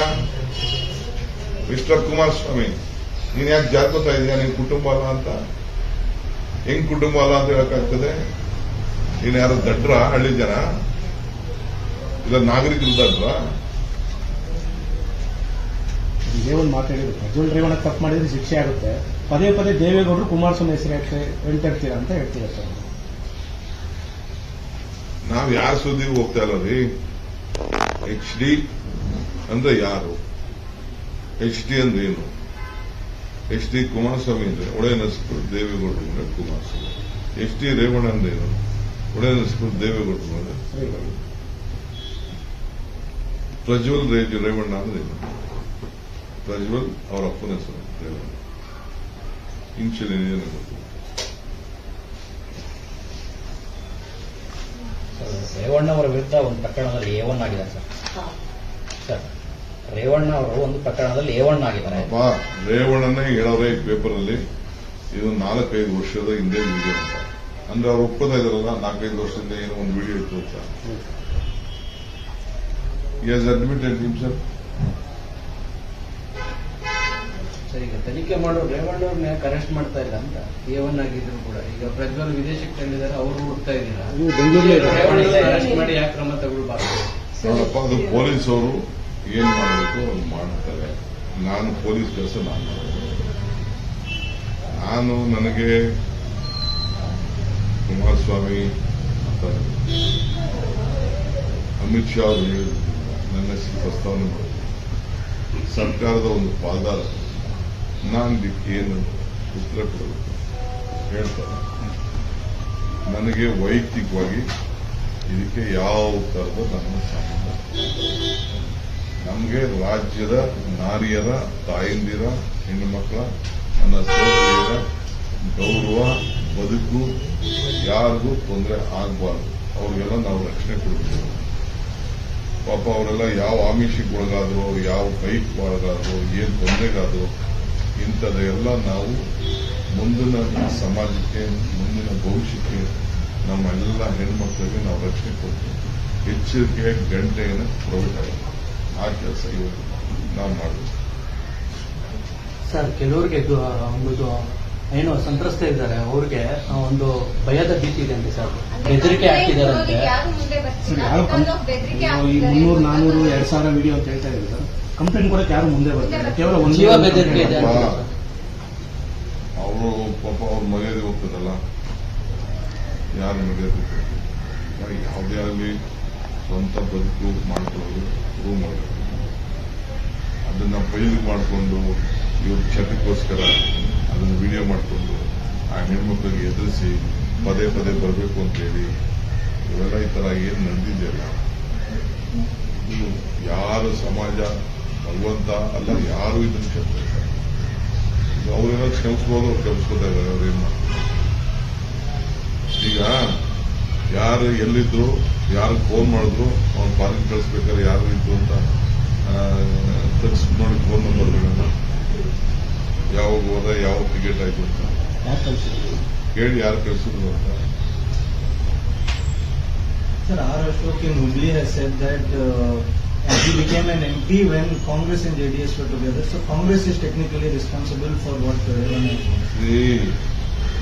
ಮಿಸ್ಟರ್ ಕುಮಾರಸ್ವಾಮಿ, ನೀನ್ ಯಾಕೆ ಜಾರ್ಕೋತಾ ಇದೀಯಾ? ನಿನ್ ಕುಟುಂಬ ಅಲ್ಲ ಅಂತ? ಹೆಂಗ್ ಕುಟುಂಬ ಅಲ್ಲ ಅಂತ ಹೇಳಕ್ಕಾಗ್ತದೆ? ನೀನ್ ಯಾರು ದಡ್ರ ಹಳ್ಳಿ ಜನ ಇಲ್ಲ ನಾಗರಿಕರು ದಡ್ರ ದೇವನ್ ಮಾತಾಡಿದ್ರು ಪ್ರಜ್ವಲ್ ರೇವಣ್ಣ ತಪ್ಪು ಮಾಡಿದ್ರೆ ಶಿಕ್ಷೆ ಆಗುತ್ತೆ. ಪದೇ ಪದೇ ದೇವೇಗೌಡರು ಕುಮಾರಸ್ವಾಮಿ ಹೆಸರು ಹೇಳ್ತಾ ಇರ್ತೀರಾ ಅಂತ ಹೇಳ್ತೀರಾ ಸರ್? ನಾವ್ ಯಾರ ಸುದ್ದಿಗೂ ಹೋಗ್ತಾ ಇಲ್ಲ ರೀ. ಎಚ್ ಡಿ ಅಂದ್ರೆ ಯಾರು? ಎಚ್ ಡಿ ಅಂದ್ರೆ ಏನು? ಎಚ್ ಡಿ ಕುಮಾರಸ್ವಾಮಿ ಅಂದ್ರೆ ಒಳ್ಳೆ ನಸ್ಕರು ದೇವೇಗೌಡರು ಅಂದ್ರೆ ಕುಮಾರಸ್ವಾಮಿ. ಎಚ್ ಡಿ ರೇವಣ್ಣ ಅಂದ್ರೆ ಏನು? ಒಡೆ ನರಸಿಪುರ ದೇವೇಗೌಡರು ಪ್ರಜ್ವಲ್ ರೇ ರೇವಣ್ಣ ಅಂದ್ರೆ ಪ್ರಜ್ವಲ್ ಅವರ ಅಪ್ಪನ ಹೆಸರು ರೇವಣ್ಣ. ಇಂಚಲಿ ಏನೇನು ಗೊತ್ತು. ರೇವಣ್ಣ ಅವರ ವಿರುದ್ಧ ಒಂದು ಪ್ರಕರಣದಲ್ಲಿ ಎ ಒನ್ ಆಗಿದ್ದಾರೆ ಸರ್. ಸರ್ ರೇವಣ್ಣ ಅವರು ಒಂದು ಪ್ರಕರಣದಲ್ಲಿ ಎ ಒನ್ ಆಗಿದ್ದಾರೆ. ಅಪ್ಪ ರೇವಣ್ಣನೇ ಹೇಳೋರೆ ಈ ಪೇಪರ್ ಅಲ್ಲಿ ಇದು ನಾಲ್ಕೈದು ವರ್ಷದ ಹಿಂದೆ ಅಂತ. ಅಂದ್ರೆ ಅವ್ರು ಒಪ್ಪದ ಇದ್ರಲ್ಲ ನಾಲ್ಕೈದು ವರ್ಷದಿಂದ ಏನೋ ಒಂದು ವಿಡಿಯೋ ಇತ್ತು ಅಂತ. ಎಸ್ ಅಡ್ಮಿಟೆಡ್ ನಿಮ್ ಸರ್ ಈಗ ತನಿಖೆ ಮಾಡೋ ರೇವಣ್ಣವ್ರನ್ನ ಯಾಕೆ ಅರೆಸ್ಟ್ ಮಾಡ್ತಾ ಇಲ್ಲ ಅಂತ. ಎ ಒನ್ ಆಗಿದ್ರು ಕೂಡ. ಈಗ ಪ್ರಜ್ವಲ್ ವಿದೇಶಕ್ಕೆ ತಂದಿದ್ದಾರೆ ಅವರು ಹುಡ್ತಾ ಇದ್ದೀರಾ? ಅರೆಸ್ಟ್ ಮಾಡಿ ಯಾಕೆ ಕ್ರಮ ತಗೊಳ್ಬಾರ್ದು? ನೋಡಪ್ಪ ಅದು ಪೊಲೀಸ್ ಅವರು ಏನ್ ಮಾಡಬೇಕು ಅವ್ರು ಮಾಡ್ತಾರೆ. ನಾನು ಪೊಲೀಸ್ ಕೆಲಸ ನಾನು ನಾನು ನನಗೆ ಕುಮಾರಸ್ವಾಮಿ ಅಮಿತ್ ಶಾ ಅವರು ನನ್ನ ಹೆಸರು ಪ್ರಸ್ತಾವನೆ ಮಾಡಿದ್ರು ಸರ್ಕಾರದ ಒಂದು ಪಾಲ್ದಾರ ನಾನು ಏನು ಉತ್ತರ ಕೊಡಬೇಕು? ಹೇಳ್ತಾರೆ. ನನಗೆ ವೈಯಕ್ತಿಕವಾಗಿ ಇದಕ್ಕೆ ಯಾವ ತರದ ನನ್ನ ಸಂಬಂಧ ನಮಗೆ ರಾಜ್ಯದ ನಾರಿಯರ, ತಾಯಂದಿರ, ಹೆಣ್ಣು ಮಕ್ಕಳ, ನನ್ನ ಸೋದರಿಯರ ಗೌರವ ಬದುಕು, ಯಾರಿಗೂ ತೊಂದರೆ ಆಗಬಾರ್ದು. ಅವ್ರಿಗೆಲ್ಲ ನಾವು ರಕ್ಷಣೆ ಕೊಡ್ತೀವಿ ಪಾಪ ಅವರೆಲ್ಲ ಯಾವ ಆಮಿಷಕ್ಕೆ ಯಾವ ಬೈಕ್ ಒಳಗಾದ್ರು ಏನ್ ತೊಂದರೆಗಾದ್ರು ಇಂಥದ್ದೆಲ್ಲ ನಾವು ಮುಂದಿನ ಸಮಾಜಕ್ಕೆ, ಮುಂದಿನ ಭವಿಷ್ಯಕ್ಕೆ ನಮ್ಮ ಎಲ್ಲ ಹೆಣ್ಮಕ್ಳಿಗೆ ನಾವು ರಕ್ಷಣೆ ಕೊಡ್ತೀವಿ ಎಚ್ಚರಿಕೆ ಗಂಟೆಯನ್ನು ಪ್ರೊವೈಡ್ ಆ ಕೆಲಸ ಇವತ್ತು ನಾವು ಮಾಡಬೇಕು ಸರ್, ಕೆಲವರಿಗೆ ಏನು ಸಂತ್ರಸ್ತ ಇದ್ದಾರೆ ಅವ್ರಿಗೆ ಒಂದು ಭಯದ ಭೀತಿ ಇದೆ ಅಂತ ಸರ್ ಬೆದರಿಕೆ ಹಾಕಿದಾರಂತೆ. ಮುನ್ನೂರು ನಾನೂರು ಎರಡ್ ಸಾವಿರ ವಿಡಿಯೋ ಅಂತ ಹೇಳ್ತಾ ಇದ್ದಾರೆ ಸರ್. ಕಂಪ್ಲೇಂಟ್ ಕೊಡಕ್ಕೆ ಯಾರು ಮುಂದೆ ಬರ್ತಾರೆ ಕೇವಲ ಒಂದು ಜೀವ ಬೆದರಿಕೆ ಇದೆ ಅವರು ಪಾಪ ಅವ್ರ ಮರ್ಯಾದೆ ಹೋಗ್ತದಲ್ಲ? ಯಾರು ಮರ್ಯಾದೆ ಯಾವುದೇ ಆಗಲಿ ಸ್ವಂತ ಬದುಕು ಮಾಡ್ಕೊಳ್ಳೋದು ಪ್ರೂವ್ ಮಾಡಬೇಕು ಅದನ್ನ ಬಯಲು ಮಾಡಿಕೊಂಡು ಇವ್ರ ಕ್ಷತಿಗೋಸ್ಕರ ಅದನ್ನು ವಿಡಿಯೋ ಮಾಡಿಕೊಂಡು ಆ ಹೆಣ್ಮಕ್ಳಿಗೆ ಎದುರಿಸಿ ಪದೇ ಪದೇ ಬರಬೇಕು ಅಂತೇಳಿ ಇವೆಲ್ಲ ಈ ಥರ ಏನು ನಡೆದಿದೆಯಲ್ಲ? ಇದು ಯಾರು ಸಮಾಜ ಭಗವಂತ ಅಲ್ಲ, ಯಾರು ಇದನ್ನು ಕ್ಷಮಿಸ್ತಾರೆ ಅವರೆಲ್ಲ ಕ್ಷಮಿಸ್ಬೋದು ಅವ್ರು ಕ್ಷಮಿಸ್ಕೋತಾ ಇದ್ದಾರೆ ಅವ್ರೇನು ಮಾಡ್ತಾರೆ? ಈಗ ಯಾರು ಎಲ್ಲಿದ್ರು, ಯಾರು ಫೋನ್ ಮಾಡಿದ್ರು ಅವ್ನ ಫಾರಿನ್ ಕಳಿಸ್ಬೇಕಾದ್ರೆ ಯಾರು ಇದ್ರು ಅಂತ ತಗ್ಸ್ ನೋಡಿ ಫೋನ್ ನಂಬರ್ಗಳನ್ನ ಯಾವಾಗ ಹೋದ ಯಾವ ಟಿಕೆಟ್ ಆಯ್ತು ಅಂತ ಯಾರು ಕಳ್ಸಿದ್ರು? ಕೇಳಿ ಯಾರು ಕಳಿಸಿದ್ರು ಅಂತ Sir, R. Ashok in Hubli has said that uh, he became an MP when Congress and JDS were together. So Congress is technically responsible for what uh, Revan has done. See,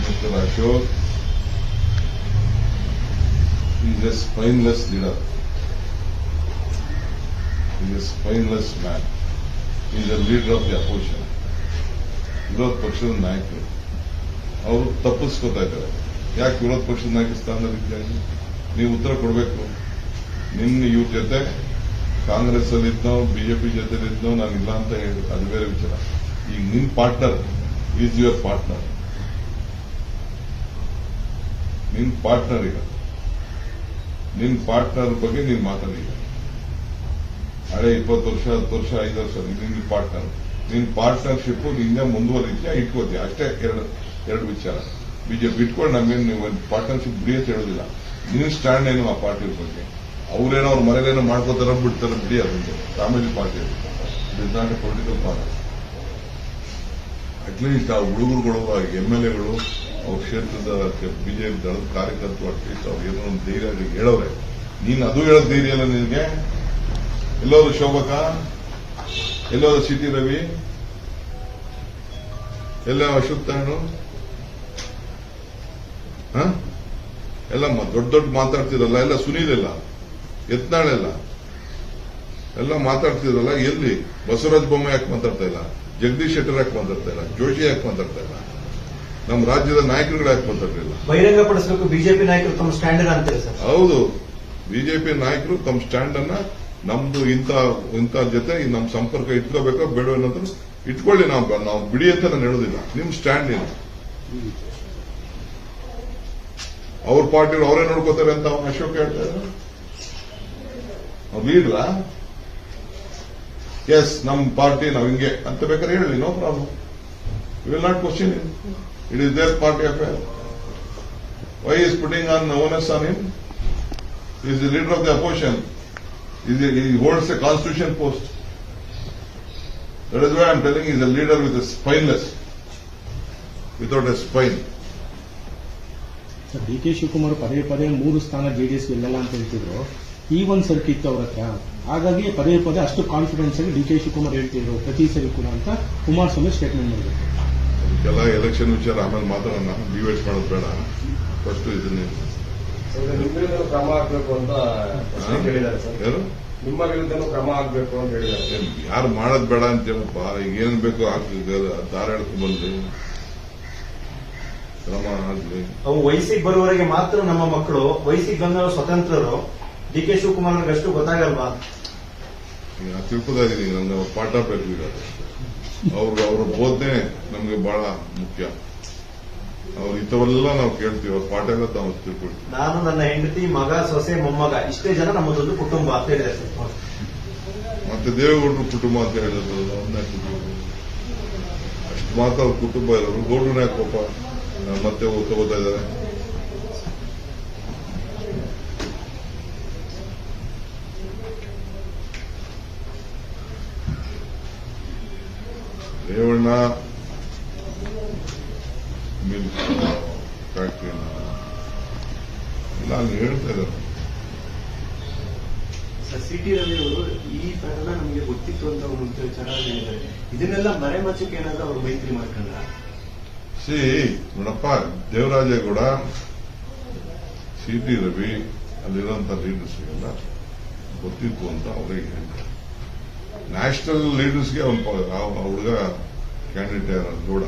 Mr. Ashok is a spineless leader. He is a spineless man. He is a leader of the opposition. ವಿರೋಧ ಪಕ್ಷದ ನಾಯಕರು. ಅವರು ತಪ್ಪಿಸ್ಕೋತಾ ಇದ್ದಾರೆ. ಯಾಕೆ ವಿರೋಧ ಪಕ್ಷದ ನಾಯಕ ಇದ್ದಾರೆ ನೀವು ಉತ್ತರ ಕೊಡಬೇಕು. ನಿನ್ನ ಇವ್ರ ಜೊತೆ ಕಾಂಗ್ರೆಸ್ ಅಲ್ಲಿ ಇದ್ನೋ ಬಿಜೆಪಿ ಜೊತೆ ಇದ್ನೋ ನಾನು ಇಲ್ಲ ಅಂತ ಹೇಳಿ, ಅದು ಬೇರೆ ವಿಚಾರ. ಈಗ ನಿನ್ ಪಾರ್ಟ್ನರ್ ಈಸ್ ಯುವರ್ ಪಾರ್ಟ್ನರ್. ನಿನ್ ಪಾರ್ಟ್ನರ್ ಈಗ. ನಿನ್ ಪಾರ್ಟ್ನರ್ ಬಗ್ಗೆ ನೀನ್ ಮಾತಾಡಿ ಹಳೆ ಇಪ್ಪತ್ತು ವರ್ಷ, ಹತ್ತು ವರ್ಷ, ಐದು ವರ್ಷ ನಿನ್ನ ಪಾರ್ಟ್ನರ್. ನಿನ್ ಪಾರ್ಟ್ನರ್ಶಿಪ್ ನಿಂಗೆ ಮುಂದುವರಿದ್ಯಾ ಇಟ್ಕೋತೀಯ? ಅಷ್ಟೇ ಎರಡು ಎರಡು ವಿಚಾರ. ಬಿಜೆಪಿ ಇಟ್ಕೊಂಡು ನಮ್ಗೇನು ನೀವು ಪಾರ್ಟ್ನರ್ಶಿಪ್ ಬಿಡಿ ಅಂತ ಹೇಳೋದಿಲ್ಲ. ನಿನ್ ಸ್ಟ್ಯಾಂಡ್ ಏನು ಆ ಪಾರ್ಟಿ ಬಗ್ಗೆ? ಅವ್ರೇನೋ ಅವ್ರ ಮನೇಲೇನೋ ಮಾಡ್ಕೋತಾರ ಬಿಡ್ತಾರ ಬಿಡಿ ಅದೊಂದು family party is not a political party at least ಆ ಹುಡುಗರುಗಳು, ಆ ಎಂ ಎಲ್ ಎಗಳು ಅವ್ರ ಕ್ಷೇತ್ರದ ಬಿಜೆಪಿ ದಳದ ಕಾರ್ಯಕರ್ತರು ಅಟ್ಲೀಸ್ಟ್ ಅವ್ರು ಏನೋ ಒಂದು ಧೈರ್ಯ ಹೇಳವ್ರೆ ನೀನ್ ಅದು ಹೇಳೋ ಧೈರ್ಯ ಅಲ್ಲ ನಿನಗೆ? ಎಲ್ಲರೂ ಶೋಭಕ? ಎಲ್ಲೋದು ಸಿಟಿ ರವಿ ಎಲ್ಲ ಅಶೋಕ್ ಹ? ಎಲ್ಲ ದೊಡ್ಡ ದೊಡ್ಡ ಮಾತಾಡ್ತಿರಲ್ಲ ಎಲ್ಲ ಸುನೀಲ್ ಎಲ್ಲ ಯತ್ನಾಳೆಲ್ಲ. ಎಲ್ಲ ಮಾತಾಡ್ತಿದ್ರಲ್ಲ ಎಲ್ಲಿ? ಬಸವರಾಜ ಬೊಮ್ಮಾಯಿ ಯಾಕೆ ಮಾತಾಡ್ತಾ ಇಲ್ಲ? ಜಗದೀಶ್ ಶೆಟ್ಟರ್ ಯಾಕೆ ಮಾತಾಡ್ತಾ ಇಲ್ಲ? ಜೋಶಿ ಯಾಕೆ ಮಾತಾಡ್ತಾ ಇಲ್ಲ? ನಮ್ಮ ರಾಜ್ಯದ ನಾಯಕರುಗಳು ಯಾಕೆ ಮಾತಾಡ್ತಿಲ್ಲ ಬಹಿರಂಗ ಪಡಿಸಬೇಕು ಬಿಜೆಪಿ ನಾಯಕರು ತಮ್ಮ ಸ್ಟ್ಯಾಂಡ್ ಹೌದು. ಬಿಜೆಪಿ ನಾಯಕರು ತಮ್ಮ ಸ್ಟ್ಯಾಂಡ್ ಅನ್ನ ನಮ್ದು ಇಂಥ ಇಂಥ ಜೊತೆ ನಮ್ಮ ಸಂಪರ್ಕ ಇಟ್ಕೋಬೇಕಾ ಬೇಡ ಅನ್ನೋದು ಇಟ್ಕೊಳ್ಳಿ ನಾವು ನಾವು ಬಿಡಿ ಅಂತ ನಾನು ಹೇಳೋದಿಲ್ಲ. ನಿಮ್ ಸ್ಟ್ಯಾಂಡ್ ಏನು ಅವ್ರ ಪಾರ್ಟಿ ಅವರೇ ನೋಡ್ಕೋತಾರೆ ಅಂತ ಅಶೋಕ್ ಹೇಳ್ತಾ ಇದ್ದಾರೆ ಅವ್ರು ಲೀಡ್ರಾ ಎಸ್ ನಮ್ಮ ಪಾರ್ಟಿ ನಾವು ಹಿಂಗೆ ಅಂತ ಬೇಕಾದ್ರೆ ಹೇಳಿ no problem will not question it is their party affair why is putting on onus on in is the leader of the a, he holds a constitution post. That is why I am telling he is a leader with a spineless, without a spine. Sir D K Shivakumar ಪದೇ ಪದೇ ಮೂರು ಸ್ಥಾನ JDS ಗೆಲ್ಲಲ್ಲ ಅಂತ ಹೇಳ್ತಿದ್ರು. ಈ ಒಂದು ಸರ್ಕಿತ್ತು ಅವ್ರ ಹತ್ರ. ಹಾಗಾಗಿ ಪದೇ ಪದೇ ಅಷ್ಟು ಕಾನ್ಫಿಡೆನ್ಸ್ ಆಗಿ ಡಿ ಕೆ ಶಿವಕುಮಾರ್ ಹೇಳ್ತಿದ್ರು ಪ್ರತಿ ಸರಿ ಕೂಡ ಅಂತ ಕುಮಾರಸ್ವಾಮಿ ಸ್ಟೇಟ್ಮೆಂಟ್ ಮಾಡಿದ್ರು. ಅದಕ್ಕೆಲ್ಲ ಎಲೆಕ್ಷನ್ ವಿಚಾರ ಆಮೇಲೆ ಮಾತಾಡೋಣ ಡಿವೈಡ್ ಮಾಡೋದು ಬೇಡ. ಫಸ್ಟ್ ಇದನ್ನೇ. ಕ್ರಮ ಆಗ್ಬೇಕು ಅಂತ ಪ್ರಶ್ನೆ ಕೇಳಿದ್ದಾರೆ ಸರ್. ಯಾರು? ನಿಮ್ಮ ವಿರುದ್ಧನೂ ಕ್ರಮ ಆಗ್ಬೇಕು ಅಂತ ಹೇಳಿದ್ದಾರೆ. ಯಾರು ಮಾಡೋದ್ ಬೇಡ ಅಂತ ಹೇಳಪ್ಪ ಈಗ ಏನ್ ಬೇಕೋ ದಾರ ಬಂದ್ರಿ. ಕ್ರಮ ಆಗ್ಲಿ ಅವು ವಯಸ್ಸಿಗೆ ಬರುವವರೆಗೆ ಮಾತ್ರ ನಮ್ಮ ಮಕ್ಕಳು ವಯಸ್ಸಿಗೆ ಬಂದವರು ಸ್ವತಂತ್ರರು. ಡಿ ಕೆ ಶಿವಕುಮಾರ್ ಅವ್ರಿಗೆ ಅಷ್ಟು ಗೊತ್ತಾಗಲ್ವಾ ತಿಳ್ಕೊತಾ ಇದೀನಿ ಪಾಠ ಬೇಕು ಈಗ ಅವ್ರ ಅವ್ರ ಬೋಧನೆ ನಮ್ಗೆ ಬಹಳ ಮುಖ್ಯ. ಅವ್ರ ಇಂಥವೆಲ್ಲ ನಾವು ಕೇಳ್ತೀವಿ ಅವ್ರ ಪಾಠ ಎಲ್ಲ ತಾವು ತಿಳ್ಕೊಳ್ತೀವಿ. ನಾನು ನನ್ನ ಹೆಂಡತಿ ಮಗ ಸೊಸೆ ಮೊಮ್ಮಗ ಇಷ್ಟೇ ಜನ ನಮ್ಮದೊಂದು ಕುಟುಂಬ ಅಂತ ಹೇಳಿದೆ ಸರ್. ಮತ್ತೆ ದೇವೇಗೌಡರು ಕುಟುಂಬ ಅಂತ ಹೇಳಿದ್ರು ಅವ್ರನ್ನ ಅಷ್ಟು ಮಾತ್ರ ಅವ್ರ ಕುಟುಂಬ ಇರೋರು. ಗೌಡ್ರನ್ನ ಯಾಕೋಪ ಮತ್ತೆ ತಗೋತಾ ಇದ್ದಾರೆ? ರೇವಣ್ಣ ಮಿಲ್ಕ್ ಫ್ಯಾಕ್ಟ್ರಿನ ಸಿಟಿ ಅಲ್ಲಿ ಹೇಳ್ತಾ ಇದ್ದಾರೆ. ಸಿ ಟಿ ರವಿ ಅವರು ಈ ಪ್ರಕರಣ ನಮಗೆ ಗೊತ್ತಿತ್ತು ಅಂತ ಅವರು ವಿಚಾರ ಹೇಳಿದ್ದಾರೆ. ಇದನ್ನೆಲ್ಲ ಮರೆಮಚ್ಚಕ್ಕೆ ಏನಾದ್ರೂ ಅವರು ಮೈತ್ರಿ ಮಾಡ್ಕೊಂಡ್ರ? ಸಿ ನೋಡಪ್ಪ ದೇವರಾಜೇಗೌಡ ಸಿ ಟಿ ರವಿ ಅಲ್ಲಿರುವಂತ ಲೀಡರ್ಸ್ಗೆಲ್ಲ ಗೊತ್ತಿತ್ತು ಅಂತ ಅವರಿಗೆ ಹೇಳಿದ್ದಾರೆ ನ್ಯಾಷನಲ್ ಲೀಡರ್ಸ್ಗೆ ಅವನ ಹುಡುಗ ಕ್ಯಾಂಡಿಡೇಟ್ ಯಾರು? ಗೌಡ.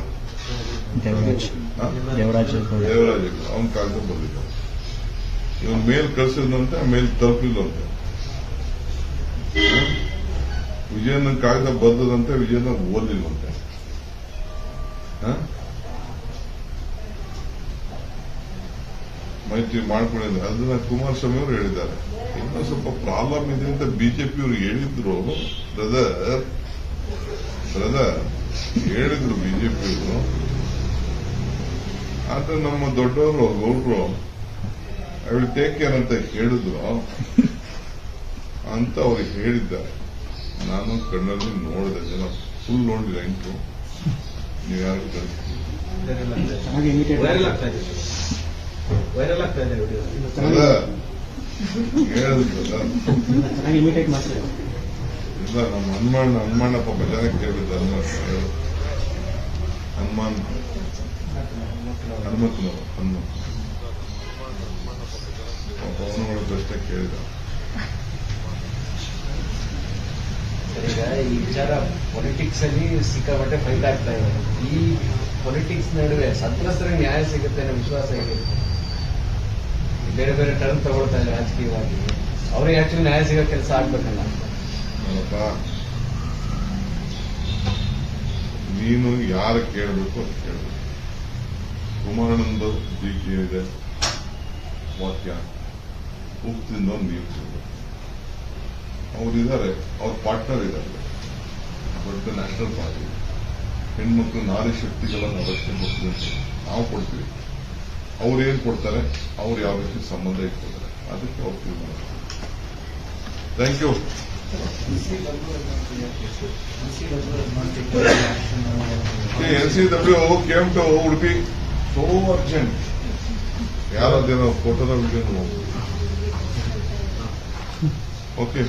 ಹಾ? ದೇವರಾಜ ಅವನ ಕಾಲದ ಬಂದಿದ್ದ. ಇವನ್ ಮೇಲ್ ಕಳಿಸಿದಂತೆ ಮೇಲ್ ತಲುಪಿಲ್ಲಂತೆ ವಿಜಯನ ಕಾಗದ ಬಂದದಂತೆ ವಿಜಯನ ಓದಿಲ್ವಂತೆ. ಅಂತ ಮೈತ್ರಿ ಮಾಡ್ಕೊಂಡಿದ್ದಾರೆ ಅದನ್ನ ಕುಮಾರಸ್ವಾಮಿ ಅವರು ಹೇಳಿದ್ದಾರೆ. ಇನ್ನೂ ಸ್ವಲ್ಪ ಪ್ರಾಬ್ಲಮ್ ಇದೆ ಅಂತ ಬಿಜೆಪಿ ಅವರು ಹೇಳಿದ್ರು. ಬ್ರದರ್ ಬ್ರದರ್ ಹೇಳಿದ್ರು ಬಿಜೆಪಿ ಅವರು. ಆದ್ರೆ ನಮ್ಮ ದೊಡ್ಡವರು ಗೌಡ್ರು ಐ ವಿಲ್ ಟೇಕ್ ಕೇರ್ ಅಂತ ಹೇಳಿದ್ರು? ಅಂತ ಅವ್ರಿಗೆ ಹೇಳಿದ್ದಾರೆ. ನಾನು ಕಣ್ಣಲ್ಲಿ ನೋಡಿದೆ ಜನ ಫುಲ್ ನೋಡಿಲ್ಲ ಎಂಟು. ನೀವು ಯಾರು ಇಲ್ಲ ನಮ್ಮ ಹನುಮಾನ್ ಹನುಮಾನಪ್ಪ ಜನ ಕೇಳಿದ್ದ ಹನುಮಾನ್. ಹನುಮಾನ್. ಹನುಮಂತನವರು ಹನುಮಂತ ಅವನು ಅಷ್ಟೇ ಕೇಳಿದ ಈಗ ಈ ವಿಚಾರ ಪೊಲಿಟಿಕ್ಸ್ ಅಲ್ಲಿ ಸಿಕ್ಕಾಪಟ್ಟೆ ಫೈಟ್ ಆಗ್ತಾ ಇದೆ. ಈ ಪೊಲಿಟಿಕ್ಸ್ ನಡುವೆ ಸಂತ್ರಸ್ತರಿಗೆ ನ್ಯಾಯ ಸಿಗುತ್ತೆ ಅನ್ನೋ ವಿಶ್ವಾಸ ಇದೆ ಬೇರೆ ಬೇರೆ ಟರ್ನ್ ತಗೊಳ್ತಾ ಇದೆ ರಾಜಕೀಯವಾಗಿ. ಅವ್ರಿಗೆ ಆಕ್ಚುಲಿ ನ್ಯಾಯ ಸಿಗೋ ಕೆಲಸ ಆಗ್ಬೇಕಲ್ಲ? ನೀನು ಯಾರು ಕೇಳಬೇಕು ಅಂತ ಕೇಳಬೇಕು. ಕುಮಾರಣ್ಣಂದು ಟೀಕೆ ಇದೆ ವಾಕ್ಯ ಉಪ್ತಿಂದ ನೀರು ಸಿಗಬೇಕು ಅವರಿದ್ದಾರೆ ಅವ್ರ ಪಾರ್ಟ್ನರ್ ಇದ್ದಾರೆ ದೊಡ್ಡ ನ್ಯಾಷನಲ್ ಪಾರ್ಟಿ ಹೆಣ್ಮಕ್ಳು ನಾರಿ ಶಕ್ತಿಗಳನ್ನು ಅವಶ್ಯ ಕೊಡ್ತೀವಿ ನಾವು ಕೊಡ್ತೀವಿ ಅವ್ರು ಏನ್ ಕೊಡ್ತಾರೆ ಅವ್ರು ಯಾವ ರೀತಿ ಸಂಬಂಧ ಇಟ್ಕೊಳ್ತಾರೆ ಅದಕ್ಕೆ ಅವ್ರು ತೀರ್ಮಾನ thank you NCW came to Udupi so urgent. ಯಾರದೇನೋ ಫೋಟೋದ ವಿಡಿಯೋ ಓಕೆ